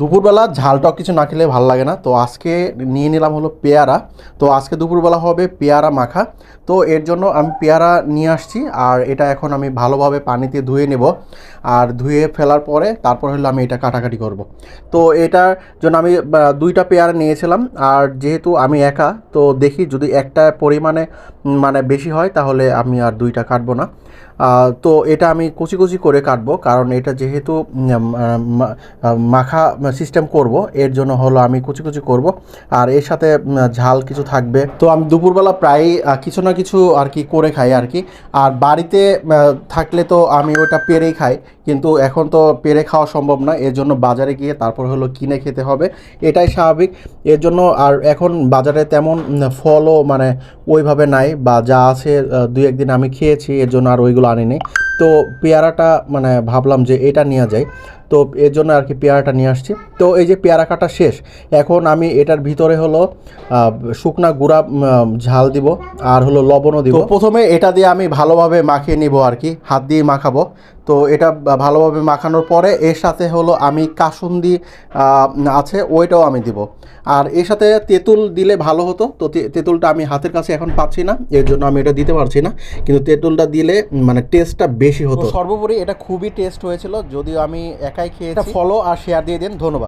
দুপুরবেলা ঝাল টক কিছু না খেলে ভালো লাগে না। তো আজকে নিয়ে নিলাম হলো পেয়ারা। তো আজকে দুপুরবেলা হবে পেয়ারা মাখা। তো এর জন্য আমি পেয়ারা নিয়ে আসছি আর এটা এখন আমি ভালোভাবে পানিতে ধুয়ে নেব। আর ধুয়ে ফেলার পরে তারপর হলো আমি এটা কাটাকাটি করব। তো এটার জন্য আমি দুইটা পেয়ারা নিয়েছিলাম। আর যেহেতু আমি একা, তো দেখি যদি একটা পরিমাণে মানে বেশি হয় তাহলে আমি আর দুইটা কাটবো না। তো এটা আমি কুচি কুচি করে কাটবো, কারণ এটা যেহেতু মাখা সিস্টেম করব, এর জন্য হলো আমি কুচি কুচি করব। আর এর সাথে ঝাল কিছু থাকবে। তো আমি দুপুরবেলা প্রায় কিছু না কিছু আর কি করে খাই আর কি। আর বাড়িতে থাকলে তো আমি ওটা পেরেই খাই। কিন্তু এখন তো পেরে খাওয়া সম্ভব না, এর জন্য বাজারে গিয়ে তারপর হলো কিনে খেতে হবে। এটাই স্বাভাবিক। এর জন্য আর এখন বাজারে তেমন ফলও মানে ওইভাবে নাই বা যা আছে দুই একদিন আমি খেয়েছি, এর জন্য আর ওইগুলো আনিনি। তো পেয়ারাটা মানে ভাবলাম যে এটা নিয়ে যাই তো এর জন্য আর কি পেয়ারাটা নিয়ে আসছি। তো এই যে পেয়ারা কাটা শেষ এখন আমি এটার ভিতরে হলো শুকনা গুঁড়া ঝাল দিব আর হলো লবণও দিব। প্রথমে এটা দিয়ে আমি ভালোভাবে মাখিয়ে নিব আর কি হাত দিয়ে মাখাবো। তো এটা ভালোভাবে মাখানোর পরে এর সাথে হলো আমি কাসুন্দি আছে ওইটাও আমি দিব। আর এর সাথে তেঁতুল দিলে ভালো হতো তো তেঁতুলটা আমি হাতের কাছে এখন পাচ্ছি না এর জন্য আমি এটা দিতে পারছি না। কিন্তু তেঁতুলটা দিলে মানে টেস্টটা বেশি হতো। সর্বোপরি এটা খুবই টেস্ট হয়েছিল যদিও আমি একাই খেয়েছি। ফলো আর শেয়ার দিয়ে দিন ধন্যবাদ।